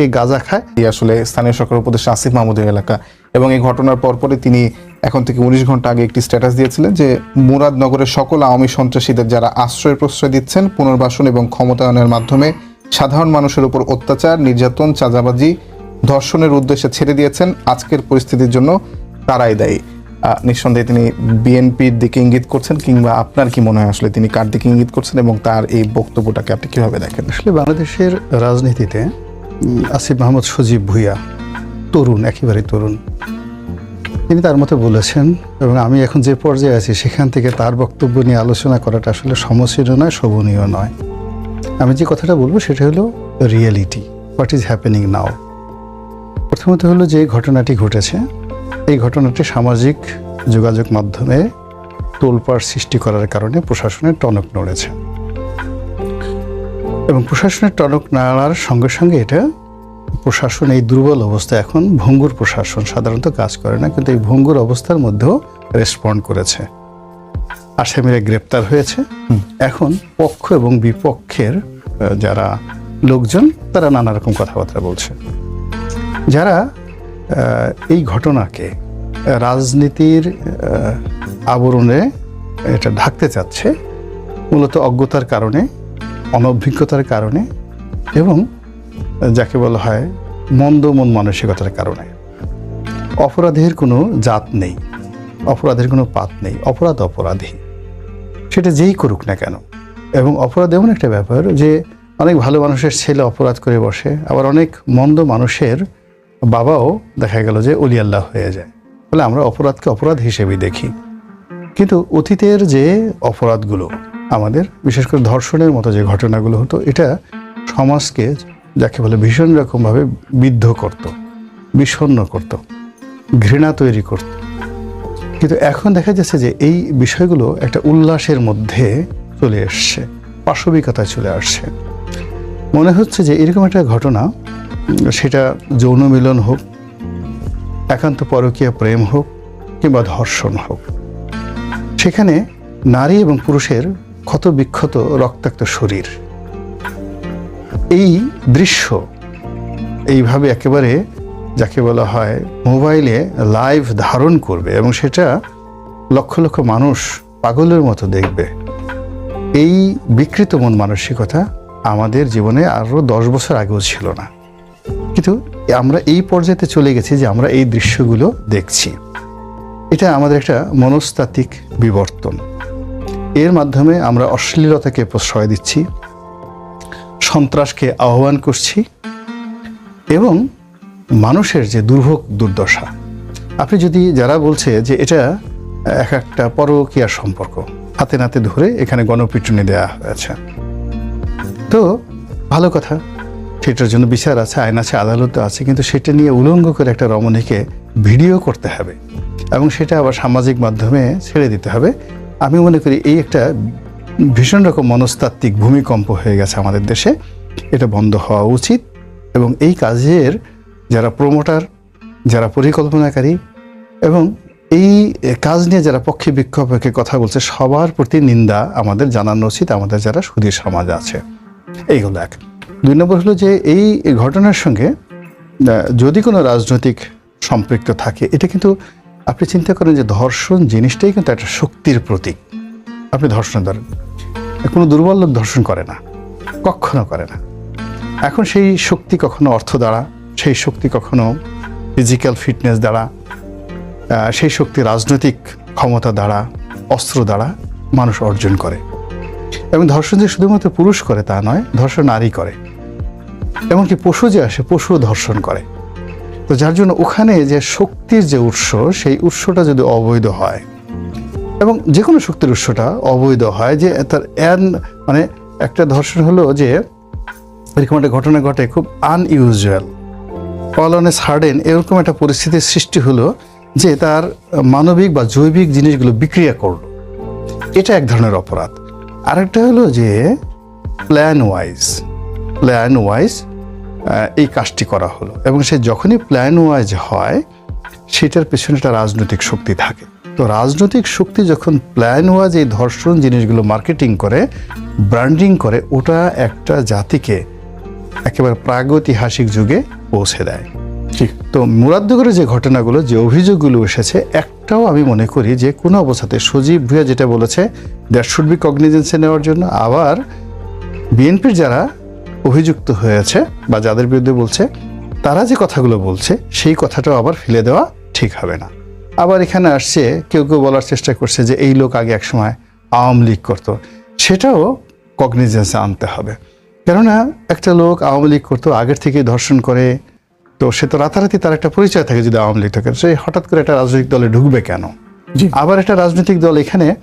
কে গাঁজা খায়? আসলে স্থানীয় সরকার উপদেষ্টা আসিফ মাহমুদের এলাকা। এবং এই ঘটনার পরপরই তিনি এখন থেকে উনিশ ঘণ্টা আগে একটি স্ট্যাটাস দিয়েছিলেন যে মুরাদনগরের সকল আওয়ামী সন্ত্রাসীদের যারা আশ্রয় প্রশ্রয় দিচ্ছেন, পুনর্বাসন এবং ক্ষমতায়নের মাধ্যমে সাধারণ মানুষের উপর অত্যাচার, নির্যাতন, চাঁদাবাজি, ধর্ষণের উদ্দেশ্যে ছেড়ে দিয়েছেন, আজকের পরিস্থিতির জন্য তারাই দায়ী। নিঃসন্দেহে তিনি বিএনপির দিকে ইঙ্গিত করছেন, কিংবা আপনার কি মনে হয় আসলে তিনি কার দিকে ইঙ্গিত করছেন এবং তার এই বক্তব্যটাকে আপনি কীভাবে দেখেন? আসলে বাংলাদেশের রাজনীতিতে আসিফ মাহমুদ সজীব ভুইয়া, তরুণ একেবারে তরুণ। তিনি তার মতো বলেছেন, এবং আমি এখন যে পর্যায়ে আছি, সেখান থেকে তার বক্তব্য নিয়ে আলোচনা করাটা আসলে সমস্যা নয়, শোভনীয় নয়। আমি যে কথাটা বলব, সেটা হলো reality what is happening now প্রথমত হলো যে ঘটনাটি ঘটেছে, এই ঘটনাটি সামাজিক যোগাযোগ মাধ্যমে তোলপাড় সৃষ্টি করার কারণে প্রশাসনের টনক নড়েছে। এবং প্রশাসনের টনক নাড়ার সঙ্গে সঙ্গে এটা প্রশাসন এই দুর্বল অবস্থা এখন ভঙ্গুর প্রশাসন সাধারণত কাজ করে না কিন্তু এই ভঙ্গুর অবস্থার মধ্যেও রেসপন্ড করেছে। আসামিরা গ্রেপ্তার হয়েছে। এখন পক্ষ এবং বিপক্ষের যারা লোকজন তারা নানা রকম কথাবার্তা বলছে। যারা এই ঘটনাকে রাজনীতির আবরণে এটা ঢাকতে চাচ্ছে মূলত অজ্ঞতার কারণে অনভিজ্ঞতার কারণে এবং যাকে বলা হয় মন্দ মন মানসিকতার কারণে। অপরাধের কোনো জাত নেই, অপরাধের কোনো পাত নেই, অপরাধ অপরাধী। সেটা যেই করুক না কেন। এবং অপরাধ এমন একটা ব্যাপার যে অনেক ভালো মানুষের ছেলে অপরাধ করে বসে, আবার অনেক মন্দ মানুষের বাবাও দেখা গেল যে অলি আল্লাহ হয়ে যায়। ফলে আমরা অপরাধকে অপরাধ হিসেবেই দেখি। কিন্তু অতীতের যে অপরাধগুলো আমাদের, বিশেষ করে ধর্ষণের মতো যে ঘটনাগুলো হতো, এটা সমাজকে যাকে বলে ভীষণ রকমভাবে বিদ্ধ করত, বিষণ্ণ করত, ঘৃণা তৈরি করত। কিন্তু এখন দেখা যাচ্ছে যে এই বিষয়গুলো একটা উল্লাসের মধ্যে চলে এসছে, পাশবিকতায় চলে আসছে। মনে হচ্ছে যে এরকম একটা ঘটনা, সেটা যৌন মিলন হোক, একান্ত পরকীয় প্রেম হোক কিংবা ধর্ষণ হোক, সেখানে নারী এবং পুরুষের ক্ষত বিক্ষত রক্তাক্ত শরীর। এই দৃশ্য এইভাবে একেবারে যাকে বলা হয় মোবাইলে লাইভ ধারণ করবে এবং সেটা লক্ষ লক্ষ মানুষ পাগলের মতো দেখবে। এই বিকৃত মন মানসিকতা আমাদের জীবনে আরও দশ বছর আগেও ছিল না। কিন্তু আমরা এই পর্যায়েতে চলে গেছি যে আমরা এই দৃশ্যগুলো দেখছি। এটা আমাদের একটা মনস্তাত্ত্বিক বিবর্তন। এর মাধ্যমে আমরা অশ্লীলতাকে প্রশ্রয় দিচ্ছি, সন্ত্রাসকে আহ্বান করছি এবং মানুষের যে দুর্ভোগ দুর্দশা। আপনি যদি, যারা বলছে যে এটা এক একটা পরকীয়ার সম্পর্ক, হাতে নাতে ধরে এখানে গণপিটুনি দেওয়া হয়েছে। তো ভালো কথা, সেটার জন্য বিচার আছে, আইন আছে, আদালত আছে, কিন্তু সেটা নিয়ে উলঙ্গ করে একটা রমণীকে ভিডিও করতে হবে এবং সেটা আবার সামাজিক মাধ্যমে ছেড়ে দিতে হবে। আমি মনে করি এই একটা ভীষণ রকম মনস্তাত্ত্বিক ভূমিকম্প হয়ে গেছে আমাদের দেশে। এটা বন্ধ হওয়া উচিত এবং এই কাজের যারা প্রমোটার যারা পরিকল্পনাকারী এবং এই কাজ নিয়ে যারা পক্ষে বিক্ষোভকে কথা বলছে, সবার প্রতি নিন্দা আমাদের জানানো উচিত, আমাদের যারা সুধীর সমাজ আছে। এইগুলো এক। দুই নম্বর হলো যে এই ঘটনার সঙ্গে যদি কোনো রাজনৈতিক সম্পৃক্ত থাকে, এটা কিন্তু আপনি চিন্তা করেন যে ধর্ষণ জিনিসটাই কিন্তু একটা শক্তির প্রতীক। আপনি ধর্ষণ ধরেন কোনো দুর্বল লোক ধর্ষণ করে না। কখনো করে না। এখন সেই শক্তি কখনো অর্থ দ্বারা, সেই শক্তি কখনো ফিজিক্যাল ফিটনেস দ্বারা সেই শক্তি রাজনৈতিক ক্ষমতা দ্বারা, অস্ত্র দ্বারা মানুষ অর্জন করে। এবং ধর্ষণ যে শুধুমাত্র পুরুষ করে তা নয়, ধর্ষণ নারী করে। এমনকি পশু যে আসে, পশুও ধর্ষণ করে। তো যার জন্য ওখানে যে শক্তির যে উৎস, সেই উৎসটা যদি অবৈধ হয়, এবং যে কোনো শক্তির উৎসটা অবৈধ হয়, যে তার অ্যান মানে একটা ধর্ষণ হলো যে, এরকম একটা ঘটনা ঘটে, খুব আনইউজুয়াল অল অন সার্ডেন এরকম একটা পরিস্থিতির সৃষ্টি হলো যে তার মানবিক বা জৈবিক জিনিসগুলো বিক্রিয়া করল। এটা এক ধরনের অপরাধ। আরেকটা হলো যে প্ল্যান ওয়াইজ প্ল্যান ওয়াইজ এই কাজটি করা হলো। এবং সে যখনই প্ল্যান ওয়াইজ হয় সেটার পেছনে একটা রাজনৈতিক শক্তি থাকে। তো রাজনৈতিক শক্তি যখন প্ল্যান ওয়াইজ এই ধর্ষণ জিনিসগুলো মার্কেটিং করে ব্র্যান্ডিং করে ওটা একটা জাতিকে একেবারে প্রাগৈতিহাসিক যুগে পৌঁছে দেয়। ঠিক। তো মুরাদ্দগরের যে ঘটনাগুলো যে অভিযোগগুলো এসেছে একটাও আমি মনে করি যে কোনো অবস্থাতে সজীব ভুয়া যেটা বলেছে দ্যাট শুড বি কগনিজেন্সে নেওয়ার জন্য। আবার বিএনপির যারা অভিযুক্ত হয়েছে বা যাদের বিরুদ্ধে বলছে তারা যে কথাগুলো বলছে সেই কথাটাও আবার ফেলে দেওয়া ঠিক হবে না। আবার এখানে আসছে কেউ কেউ বলার চেষ্টা করছে যে এই লোক আগে একসময় আওয়ামী লীগ করতো। সেটাও কগনিজেন্সে আনতে হবে। কেননা একটা লোক আওয়ামী লীগ করতো আগের থেকে ধর্ষণ করে তো সে তো রাতারাতি তার একটা পরিচয় থাকে যদি আওয়ামী লীগ থাকে। সে হঠাৎ করে একটা রাজনৈতিক দলে ঢুকবে কেন। আবার একটা রাজনৈতিক দল এখানে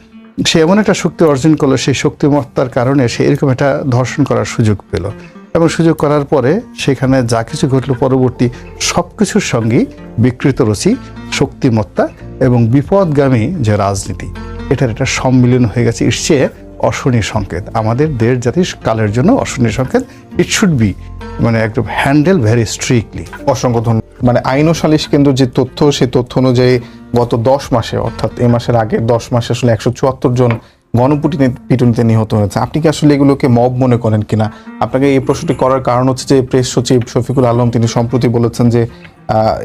সে এমন একটা শক্তি অর্জন করল, সেই শক্তিমত্তার কারণে সে এরকম একটা ধর্ষণ করার সুযোগ পেল। এবং সুযোগ করার পরে সেখানে যা কিছু ঘটলো পরবর্তী সব কিছুর সঙ্গেই বিকৃত রচি, শক্তিমত্তা এবং বিপদগামী যে রাজনীতি, এটার একটা সম্মিলন হয়ে গেছে। ইসছে অশনি সংকেত, আমাদের দেশ জাতির কালের জন্য অশনি সংকেত ইট শুড বি মানে একদম হ্যান্ডেল ভেরি স্ট্রিক্টলি অসংখ্য মানে আইন ও সালিশ কেন্দ্র যে তথ্য, সেই তথ্য অনুযায়ী গত দশ মাসে, অর্থাৎ এ মাসের আগে দশ মাসে আসলে একশো চুয়াত্তর জন গণপিটুনি পিটুনিতে নিহত হয়েছে। আপনি কি আসলে এগুলোকে মব মনে করেন কিনা? আপনাকে এই প্রশ্নটি করার কারণ হচ্ছে যে প্রেস সচিব শফিকুল আলম তিনি সম্প্রতি বলেছেন যে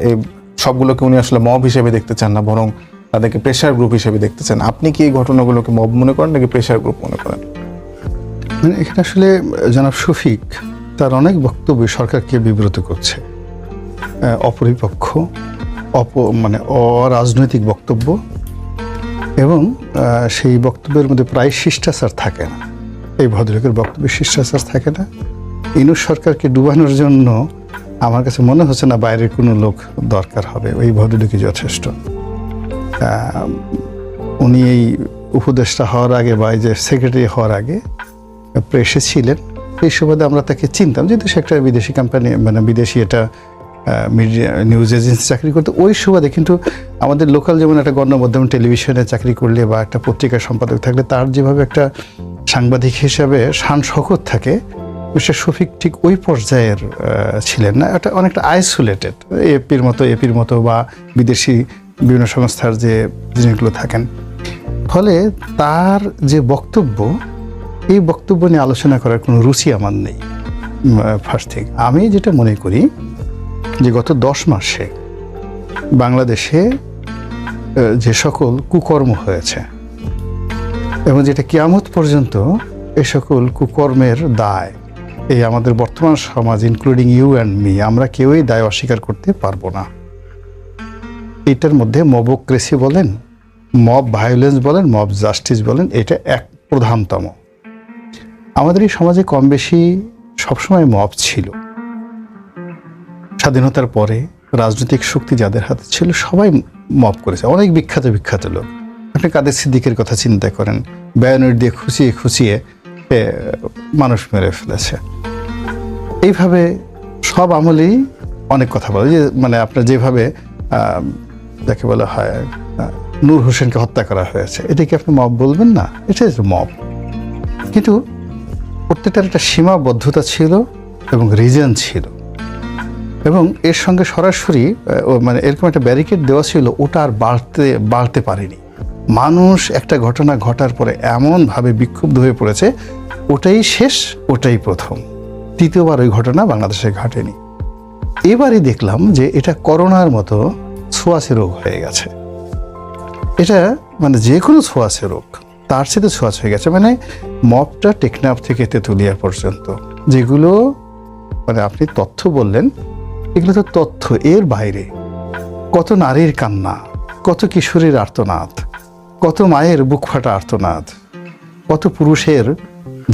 এই সবগুলোকে উনি আসলে মব হিসেবে দেখতে চান না, বরং তাদেরকে প্রেশার গ্রুপ হিসেবে দেখতে চান। আপনি কি এই ঘটনাগুলোকে মব মনে করেন নাকি প্রেশার গ্রুপ মনে করেন? মানে এখানে আসলে, জনাব শফিক তার অনেক বক্তব্য সরকারকে বিব্রত করছে অপরিপক্ষ। অপ মানে অরাজনৈতিক বক্তব্য এবং সেই বক্তব্যের মধ্যে প্রায় শিষ্টাচার থাকে না। এই ভদ্রলোকের বক্তব্যে শিষ্টাচার থাকে না। ইনু সরকারকে ডুবানোর জন্য আমার কাছে মনে হচ্ছে না বাইরের কোনো লোক দরকার হবে। ওই ভদ্রলোকই যথেষ্ট। উনি এই উপদেষ্টা হওয়ার আগে বা এই যে সেক্রেটারি হওয়ার আগে প্রেসে ছিলেন। এই সুবাদে আমরা তাকে চিনতাম, যেহেতু সে একটা বিদেশি কোম্পানি মানে বিদেশি এটা মিডিয়া নিউজ এজেন্সি চাকরি করতে, ওই সুবাদে কিন্তু আমাদের লোকাল যেমন একটা গণমাধ্যম টেলিভিশনে চাকরি করলে বা একটা পত্রিকার সম্পাদক থাকলে, তার যেভাবে একটা সাংবাদিক হিসাবে শান শকত থাকে, মিস্টার শফিক ঠিক ওই পর্যায়ের ছিলেন না। এটা অনেকটা আইসোলেটেড এপির মতো এপির মতো বা বিদেশি বিভিন্ন সংস্থার যে জিনিসগুলো থাকেন। ফলে তার যে বক্তব্য, এই বক্তব্য নিয়ে আলোচনা করার কোনো রুচি আমার নেই ফার্স্ট থিং আমি যেটা মনে করি যে গত দশ মাসে বাংলাদেশে যে সকল কুকর্ম হয়েছে এবং যেটা কিয়ামত পর্যন্ত এ সকল কুকর্মের দায়, এই আমাদের বর্তমান সমাজ ইনক্লুডিং ইউ অ্যান্ড মি আমরা কেউই দায় অস্বীকার করতে পারব না। এটার মধ্যে মবোক্রেসি বলেন, মব ভায়োলেন্স বলেন, মব জাস্টিস বলেন, এটা এক প্রধানতম। আমাদের এই সমাজে কম বেশি সবসময় মব ছিল। স্বাধীনতার পরে রাজনৈতিক শক্তি যাদের হাতে ছিল, সবাই মব করেছে। অনেক বিখ্যাত বিখ্যাত লোক। আপনি কাদের সিদ্দিকের কথা চিন্তা করেন? ব্যানর দিয়ে খুশিয়ে খুশিয়ে মানুষ মেরে ফেলেছে। এইভাবে সব আমলেই অনেক কথা বলে। যে মানে আপনার যেভাবে যাকে বলা হয় নূর হোসেনকে হত্যা করা হয়েছে, এটা কি আপনি মব বলবেন? না এটা মব কিন্তু প্রত্যেকটার একটা সীমাবদ্ধতা ছিল এবং রিজন ছিল। এবং এর সঙ্গে সরাসরি মানে এরকম একটা ব্যারিকেড দেওয়া ছিল, ওটা আর বাড়তে বাড়তে পারেনি। মানুষ একটা ঘটনা ঘটার পরে এমনভাবে বিক্ষুব্ধ হয়ে পড়েছে, ওটাই শেষ, ওটাই প্রথম। তৃতীয়বার ওই ঘটনা বাংলাদেশে ঘটেনি। এবারই দেখলাম যে এটা করোনার মতো ছোঁয়াচে রোগ হয়ে গেছে। এটা মানে যে কোনো ছোঁয়াচে রোগ, তার সাথে ছোঁয়াচ হয়ে গেছে। মানে মপটা টেকনাফ থেকে তেঁতুলিয়া পর্যন্ত, যেগুলো মানে আপনি তথ্য বললেন এগুলো তো তথ্য এর বাইরে। কত নারীর কান্না, কত কিশোরীর আর্তনাদ, কত মায়ের বুক ফাটা আর্তনাদ, কত পুরুষের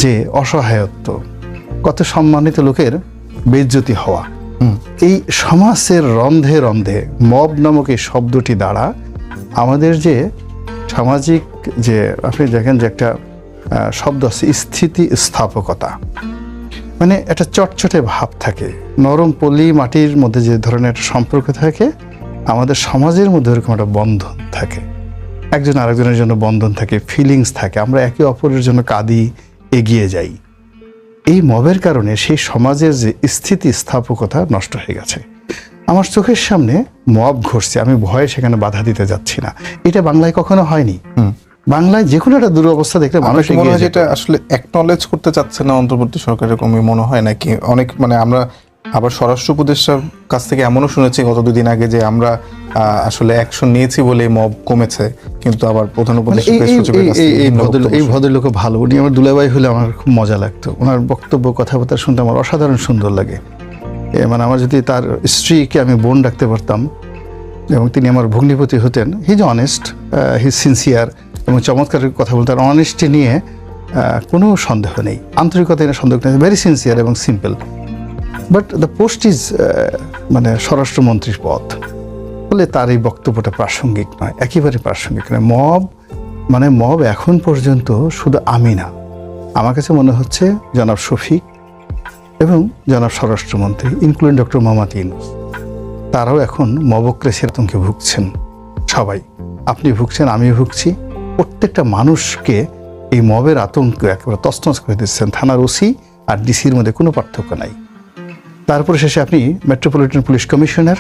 যে অসহায়ত্ব, কত সম্মানিত লোকের বেজ্জতি হওয়া। এই সমাজের রন্ধে রন্ধে মব নামক এই শব্দটি দ্বারা আমাদের যে সামাজিক যে, আপনি দেখেন যে একটা শব্দ আছে স্থিতি স্থাপকতা মানে একটা চটচটে ভাব থাকে। নরম পলি মাটির মধ্যে যে ধরনের একটা সম্পর্ক থাকে, আমাদের সমাজের মধ্যে এরকম একটা বন্ধন থাকে। একজন আরেকজনের জন্য বন্ধন থাকে ফিলিংস থাকে, আমরা একে অপরের জন্য কাঁদি এগিয়ে যাই। এই মবের কারণে সেই সমাজের যে স্থিতি স্থাপকতা নষ্ট হয়ে গেছে। আমার চোখের সামনে মব ঘটছে আমি ভয়ে সেখানে বাধা দিতে যাচ্ছি না। এটা বাংলায় কখনো হয়নি। বাংলায় যে কোনো একটা দুরবস্থা দেখলে মানুষ মনে হয় যেটা আসলে একনলেজ করতে চাচ্ছে না অন্তর্বর্তী সরকারের এরকমই মনে হয় নাকি? অনেক মানে আমরা আবার স্বরাষ্ট্র উপদেষ্টার কাছ থেকে এমনও শুনেছি গত দুদিন আগে যে আমরা আসলে অ্যাকশন নিয়েছি বলে মব কমেছে কিন্তু আবার প্রধান মানে উপদেষ্টা এই- ভদ্রলোক ভালো। উনি আমার দুলাভাই হলে আমার খুব মজা লাগতো। ওনার বক্তব্য কথাবার্তা শুনতে আমার অসাধারণ সুন্দর লাগে। মানে আমার যদি তার স্ত্রীকে আমি বোন ডাকতে পারতাম এবং তিনি আমার ভগ্নিপতি হতেন হিজ অনেস্ট হিজ সিনসিয়ার এবং চমৎকার কথা বলতে বলতেন অনেস্টি নিয়ে কোনো সন্দেহ নেই। আন্তরিকতা নিয়ে সন্দেহ নেই ভেরি সিনসিয়ার এবং simple but the post is মানে স্বরাষ্ট্রমন্ত্রীর পদ বলে তার এই বক্তব্যটা প্রাসঙ্গিক নয়, একেবারে প্রাসঙ্গিক নয়। মব মানে মব এখন পর্যন্ত শুধু আমি না। আমার কাছে মনে হচ্ছে জনাব শফিক এবং জনাব স্বরাষ্ট্রমন্ত্রী ইনক্লুডিং ডক্টর মোহাম্মদ তারাও এখন মবক্রেসের আতঙ্কে ভুগছেন। সবাই, আপনি ভুগছেন আমি ভুগছি। প্রত্যেকটা মানুষকে এই মবের আতঙ্ক একেবারে তছনছ করে দিচ্ছেন থানার ওসি আর ডিসির মধ্যে কোনো পার্থক্য নাই। তারপরে শেষে আপনি মেট্রোপলিটন পুলিশ কমিশনার,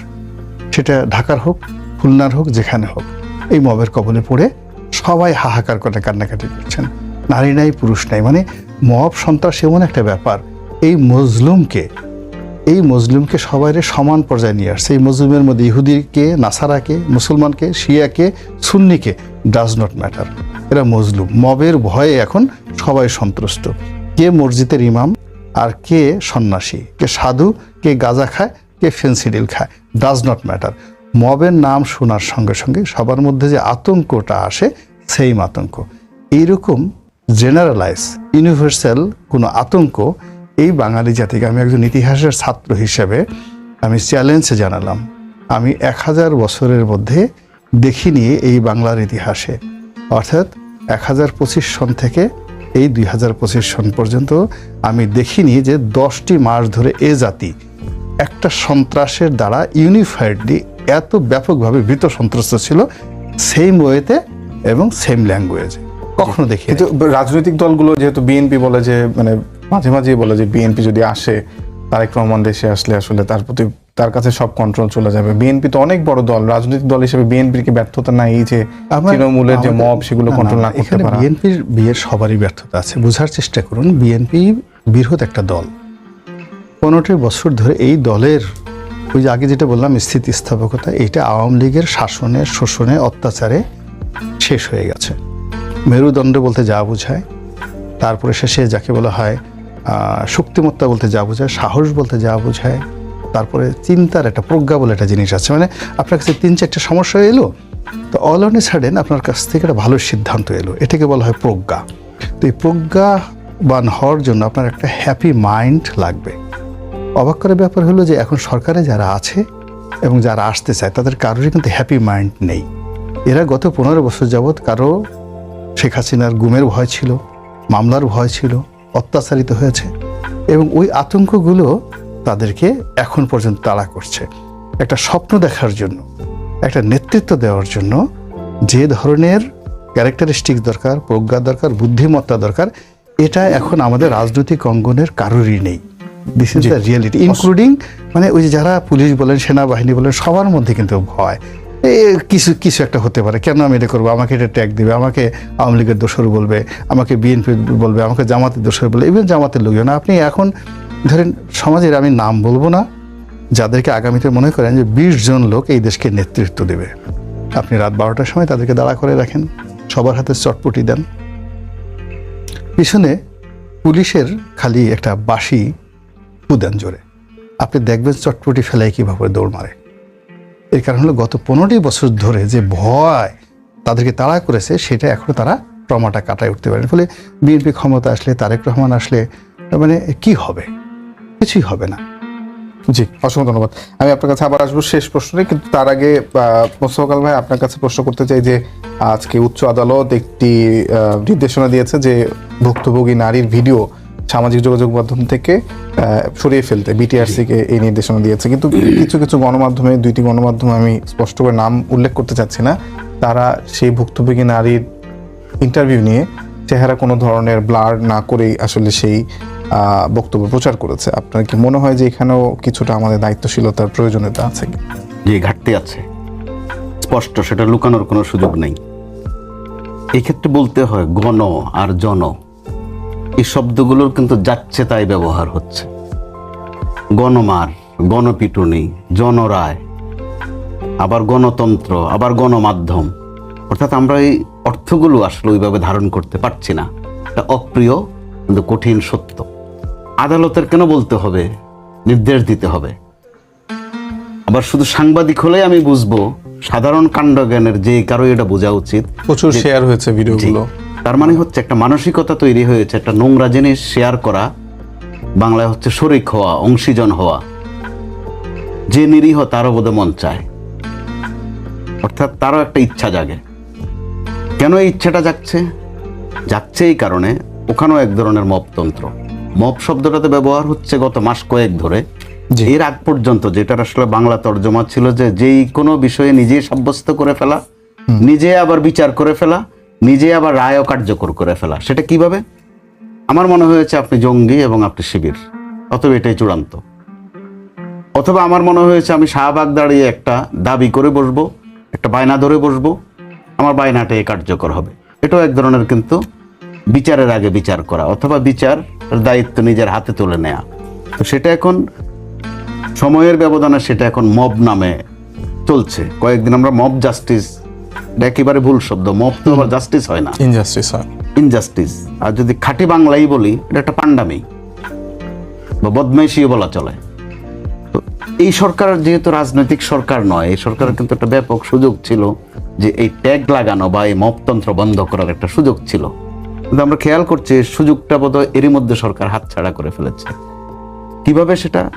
সেটা ঢাকার হোক, খুলনার হোক, যেখানে হোক, এই মবের কবলে পড়ে সবাই হাহাকার করে কান্নাকাটি করছেন। নারী নাই, পুরুষ নাই মানে মব সন্ত্রাস এমন একটা ব্যাপার, এই মজলুমকে এই মজলুমকে সবাই সমান পর্যায়ে নিয়ে আসছে। এই মজলুমের মধ্যে ইহুদিকে, নাসারাকে, মুসলমানকে, শিয়াকে, সুন্নিকে ডাজ নট ম্যাটার এরা মজলুম। মবের ভয়ে এখন সবাই সন্ত্রস্ত কে মসজিদের ইমাম আর কে সন্ন্যাসী? কে সাধু, কে গাঁজা খায়, কে ফেন্সিডিল খায়। ডাজ নট ম্যাটার মবের নাম শোনার সঙ্গে সঙ্গে সবার মধ্যে যে আতঙ্কটা আসে সেই আতঙ্ক। এইরকম জেনারেলাইজ ইউনিভার্সাল কোনো আতঙ্ক এই বাঙালি জাতিকে আমি একজন ইতিহাসের ছাত্র হিসেবে আমি চ্যালেঞ্জে জানালাম। আমি এক হাজার বছরের মধ্যে দেখিনি এই বাংলার ইতিহাসে। অর্থাৎ এক হাজার পঁচিশ সন থেকে এই দুই হাজার পঁচিশ সন পর্যন্ত আমি দেখিনি যে দশটি মাস ধরে এ জাতি একটা সন্ত্রাসের দ্বারা ইউনিফাইডলি এত ব্যাপকভাবে ভীত সন্ত্রস্ত ছিল সেম ওয়েতে এবং সেম ল্যাঙ্গুয়েজে কখনো দেখি কিন্তু রাজনৈতিক দলগুলো যেহেতু বিএনপি বলে যে মানে মাঝে মাঝেই বলে যে বিএনপি যদি আসে তারেক রহমান দেশে আসলে আসলে তার প্রতি তার কাছে সব কন্ট্রোল চলে যাবে। বিএনপি তো অনেক বড় দল রাজনৈতিক দল হিসেবে বিএনপির কি ব্যর্থতা নাই এই যে তৃণমূলের যে মব সেগুলো কন্ট্রোল না করতে পারা। বিএনপির বিয়ের সবারই ব্যর্থতা আছে। বোঝার চেষ্টা করুন বিএনপি বৃহৎ একটা দল। পনেরোটি বছর ধরে এই দলের ওই যে আগে যেটা বললাম স্থিতিস্থাপকতা এইটা আওয়ামী লীগের শাসনে শোষণে অত্যাচারে শেষ হয়ে গেছে। মেরুদণ্ড বলতে যা বোঝায় তারপরে শেষে যাকে বলা হয় শক্তিমত্তা বলতে যা বোঝায় সাহস বলতে যা বোঝায় তারপরে চিন্তার একটা প্রজ্ঞা বলে একটা জিনিস আছে। মানে আপনার কাছে তিন চারটে সমস্যা এলো, তো অল অন এ সাডেন আপনার কাছ থেকে একটা ভালো সিদ্ধান্ত এলো। এটাকে বলা হয় প্রজ্ঞা। তো এই প্রজ্ঞাবান হওয়ার জন্য আপনার একটা হ্যাপি মাইন্ড লাগবে। অবাক করার ব্যাপার হলো যে এখন সরকারে যারা আছে এবং যারা আসতে চায়, তাদের কারোরই কিন্তু হ্যাপি মাইন্ড নেই। এরা গত পনেরো বছর যাবৎ কারও শেখ হাসিনার গুমের ভয় ছিল, মামলার ভয় ছিল, অত্যাচারিত হয়েছে এবং ওই আতঙ্কগুলো তাদেরকে এখন পর্যন্ত তাড়া করছে। একটা স্বপ্ন দেখার জন্য একটা নেতৃত্ব দেওয়ার জন্য যে ধরনের ক্যারেক্টারিস্টিক দরকার প্রজ্ঞা দরকার বুদ্ধিমত্তা দরকার এটা এখন আমাদের রাজনৈতিক অঙ্গনের কারোরই নেই। This is the reality including মানে ওই যে যারা পুলিশ বলেন সেনাবাহিনী বলেন সবার মধ্যে কিন্তু ভয়। এ কিছু কিছু একটা হতে পারে। কেন আমি এটা করব? আমাকে এটা ট্যাগ দেবে আমাকে আওয়ামী লীগের দোষর বলবে আমাকে বিএনপি বলবে আমাকে জামাতের দোষর বলবে ইভেন জামাতের লোকজন। আপনি এখন ধরেন সমাজের আমি নাম বলব না, যাদেরকে আগামীতে মনে করেন যে বিশ জন লোক এই দেশকে নেতৃত্ব দেবে। আপনি রাত বারোটার সময় তাদেরকে দাঁড়া করে রাখেন, সবার হাতে চটপটি দেন। পিছনে পুলিশের খালি একটা বাঁশি উদান জোরে। আপনি দেখবেন চটপটি ফেলায় কীভাবে দৌড় মারে। এর কারণ হলো গত পনেরোটি বছর ধরে যে ভয় তাদেরকে তাড়া করেছে, সেটা এখনও তারা ট্রমাটা কাটায় উঠতে পারেন। ফলে বিএনপি ক্ষমতা আসলে, তারেক রহমান আসলে মানে কি হবে? কিছুই হবে না। জি অসংখ্য ধন্যবাদ। আমি আপনার কাছে আবার আসব শেষ প্রশ্নে কিন্তু তার আগে মোস্তফাকাল ভাই আপনার কাছে প্রশ্ন করতে চাই যে আজকে উচ্চ আদালত একটি নির্দেশনা দিয়েছে যে ভুক্তভোগী নারীর ভিডিও সামাজিক যোগাযোগ মাধ্যম থেকে সরিয়ে ফেলতে বিটিআরসি কে এই নির্দেশনা দিয়েছে। কিন্তু কিছু কিছু গণমাধ্যমে দুইটি গণমাধ্যমে আমি স্পষ্ট করে নাম উল্লেখ করতে চাচ্ছি না। তারা সেই ভুক্তভোগী নারীর ইন্টারভিউ নিয়ে চেহারা কোনো ধরনের ব্লার না করেই আসলে সেই বক্তব্য প্রচার করেছে। আপনার কি মনে হয় যে এখানেও কিছুটা আমাদের দায়িত্বশীলতার প্রয়োজনীয়তা আছে যে ঘাটতি আছে, স্পষ্ট, সেটা লুকানোর কোনো সুযোগ নেই। এই ক্ষেত্রে বলতে হয় গণ আর জন, এই শব্দগুলোর কিন্তু যাচ্ছে তাই ব্যবহার হচ্ছে। গণমার, গণপিটুনি, জনরায়, আবার গণতন্ত্র, আবার গণমাধ্যম। অর্থাৎ আমরা এই অর্থগুলো আসলে ওইভাবে ধারণ করতে পারছি না। এটা অপ্রিয়, কিন্তু কঠিন সত্য। আদালতের কেন বলতে হবে? নির্দেশ দিতে হবে। আবার শুধু সাংবাদিক হলে আমি বুঝব সাধারণ কাণ্ডজ্ঞানের যে কারও এটা বোঝা উচিত। প্রচুর শেয়ার হয়েছে ভিডিওগুলো। তার মানে হচ্ছে একটা মানসিকতা তৈরি হয়েছে একটা নোংরা জিনিস শেয়ার করা। বাংলায় হচ্ছে শরিক হওয়া অংশীজন হওয়া। যে নিরীহ তারও বোধে মন চায়। অর্থাৎ তারও একটা ইচ্ছা জাগে। কেন এই ইচ্ছাটা জাগছে? জাগছে এই কারণে ওখানেও এক ধরনের মপতন্ত্র। মপ শব্দটাতে ব্যবহার হচ্ছে গত মাস কয়েক ধরে। এর আগ পর্যন্ত যেটার আসলে বাংলা তর্জমা ছিল যে যেই কোনো বিষয়ে নিজেই সাব্যস্ত করে ফেলা নিজে আবার বিচার করে ফেলা নিজে আবার রায়ও কার্যকর করে ফেলা। সেটা কীভাবে? আমার মনে হয়েছে আপনি জঙ্গি এবং আপনি শিবির অতএব এটাই চূড়ান্ত। অথবা আমার মনে হয়েছে আমি শাহবাগ দাঁড়িয়ে একটা দাবি করে বসবো একটা বায়না ধরে বসবো আমার বায়নাটাই কার্যকর হবে। এটাও এক ধরনের কিন্তু বিচারের আগে বিচার করা অথবা বিচার দায়িত্ব নিজের হাতে তুলে নেয়া। তো সেটা এখন সময়ের ব্যবধানে সেটা এখন মব নামে চলছে। কয়েকদিন আমরা মব জাস্টিস এটা একেবারে ভুল শব্দ মব তো আবার জাস্টিস হয় না। ইনজাস্টিস হয়। ইনজাস্টিস আর যদি খাঁটি বাংলাই বলি এটা একটা পান্ডামি বা বদমাইশিও বলা চলে। তো এই সরকার যেহেতু রাজনৈতিক সরকার নয় এই সরকারের কিন্তু একটা ব্যাপক সুযোগ ছিল যে এই ট্যাগ লাগানো বা এই মপতন্ত্র বন্ধ করার একটা সুযোগ ছিল। কিন্তু আমরা খেয়াল করছি সুযোগটা বোধহয় এরই মধ্যে সরকার হাতছাড়া করে ফেলেছে। কীভাবে সেটা?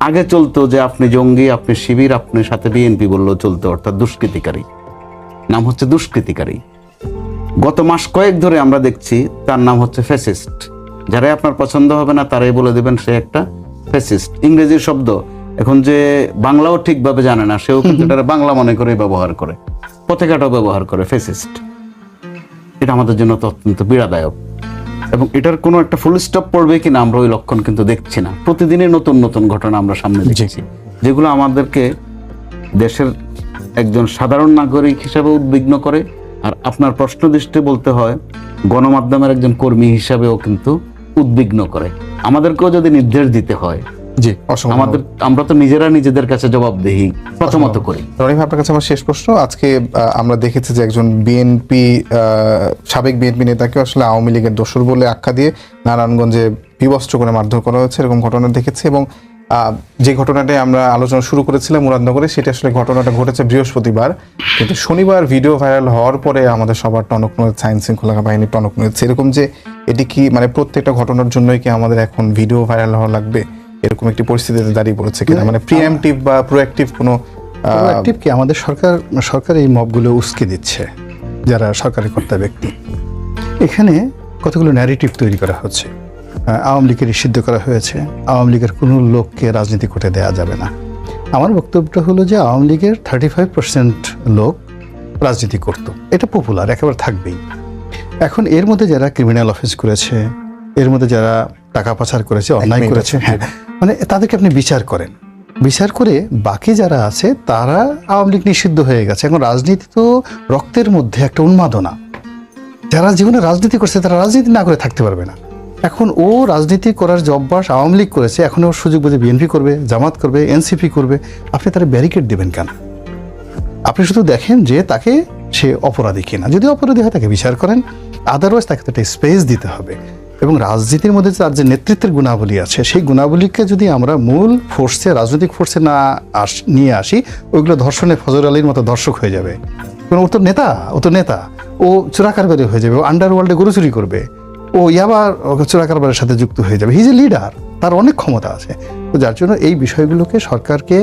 আগে চলতো যে আপনি জঙ্গি আপনি শিবির আপনি সাথে বিএনপি বললেও চলতো অর্থাৎ দুষ্কৃতিকারী। নাম হচ্ছে দুষ্কৃতিকারী। গত মাস কয়েক ধরে আমরা দেখছি তার নাম হচ্ছে ফেসিস্ট যারাই আপনার পছন্দ হবে না তারাই বলে দেবেন সে একটা ফেসিস্ট ইংরেজি শব্দ। এখন যে বাংলাও ঠিকভাবে জানে না সেও কিন্তু বাংলা মনে করে ব্যবহার করে। পথেঘাটাও ব্যবহার করে ফেসিস্ট এটা আমাদের জন্য তো অত্যন্ত পীড়াদায়ক। এবং এটার কোনো একটা ফুল স্টপ পড়বে কিনা আমরা ওই লক্ষণ কিন্তু দেখছি না। প্রতিদিনই নতুন নতুন ঘটনা আমরা সামনে দেখছি। যেগুলো আমাদেরকে দেশের একজন সাধারণ নাগরিক হিসাবে উদ্বিগ্ন করে। আর আপনার প্রশ্ন দৃষ্টি বলতে হয় গণমাধ্যমের একজন কর্মী হিসাবেও কিন্তু উদ্বিগ্ন করে। আমাদেরকেও যদি নির্দেশ দিতে হয় জি আমাদের আমরা তো নিজেরা নিজেদের কাছে জবাবদিহি প্রথমত করি। রনি আপনার কাছে আমার শেষ প্রশ্ন। আজকে আমরা দেখেছি যে একজন বিএনপি সাবেক বিএনপি নেতাকে আসলে আওয়ামী লীগের দোসর বলে আখ্যা দিয়ে নারায়ণগঞ্জে বিবস্ত্র করে মারধর করা হয়েছে এরকম ঘটনা দেখেছি এবং যে ঘটনাটাই আমরা আলোচনা শুরু করেছিলাম মুরাদনগরে সেটা আসলে ঘটনাটা ঘটেছে বৃহস্পতিবার। কিন্তু শনিবার ভিডিও ভাইরাল হওয়ার পরে আমাদের সবার টনক নড়েছে আইন শৃঙ্খলা বাহিনী টনক নড়েছে এরকম যে এটি কি মানে প্রত্যেকটা ঘটনার জন্যই কি আমাদের এখন ভিডিও ভাইরাল হওয়া লাগবে? এরকম একটি পরিস্থিতিতে দাঁড়িয়ে পড়েছে কিনা? মানে প্রিএমটিভ বা প্রোঅ্যাক্টিভ কোনো আহ, অ্যাক্টিভ কি? আমাদের সরকার সরকার এই মবগুলো উস্কে দিচ্ছে যারা সরকারি কর্তা ব্যক্তি। এখানে কতগুলো ন্যারেটিভ তৈরি করা হচ্ছে? আওয়ামী লীগের নিষিদ্ধ করা হয়েছে। আওয়ামী লীগের কোনো লোককে রাজনীতি করতে দেওয়া যাবে না। আমার বক্তব্যটা হলো যে আওয়ামী লীগের থার্টি ফাইভ পার্সেন্ট লোক রাজনীতি করত। এটা পপুলার একেবারে থাকবেই। এখন এর মধ্যে যারা ক্রিমিনাল অফেন্স করেছে এর মধ্যে যারা টাকা পাচার করেছে অন্যায় করেছে হ্যাঁ। মানে তাদেরকে আপনি বিচার করেন। বিচার করে বাকি যারা আছে তারা আওয়ামী লীগ নিষিদ্ধ হয়ে গেছে। এখন রাজনীতি তো রক্তের মধ্যে একটা উন্মাদনা। যারা জীবনে রাজনীতি করছে তারা রাজনীতি না করে থাকতে পারবে না। এখন ও রাজনীতি করার যে অভ্যাস আওয়ামী লীগ করেছে এখন ওর সুযোগ বুঝে বিএনপি করবে জামাত করবে এনসিপি করবে আপনি তারা ব্যারিকেড দেবেন কেন? আপনি শুধু দেখেন যে তাকে সে অপরাধী কিনা। যদি অপরাধী হয় তাকে বিচার করেন। আদারওয়াইজ তাকে তো একটা স্পেস দিতে হবে। এবং রাজনীতির মধ্যে তার যে নেতৃত্বের গুণাবলী আছে, সেই গুণাবলীকে যদি আমরা মূল ফোর্সে রাজনৈতিক ফোর্সে না আস, নিয়ে আসি, ওইগুলো ধর্ষণে ফজর আলীর মতো দর্শক হয়ে যাবে। কারণ ও তো নেতা ও তো নেতা, ও চোরাকারবারি হয়ে যাবে, ও আন্ডারওয়ার্ল্ডে গরু চুরি করবে, ও ইয়াবার চোরাকারবারের সাথে যুক্ত হয়ে যাবে। হিজ এ লিডার তার অনেক ক্ষমতা আছে। তো যার জন্য এই বিষয়গুলোকে সরকারকে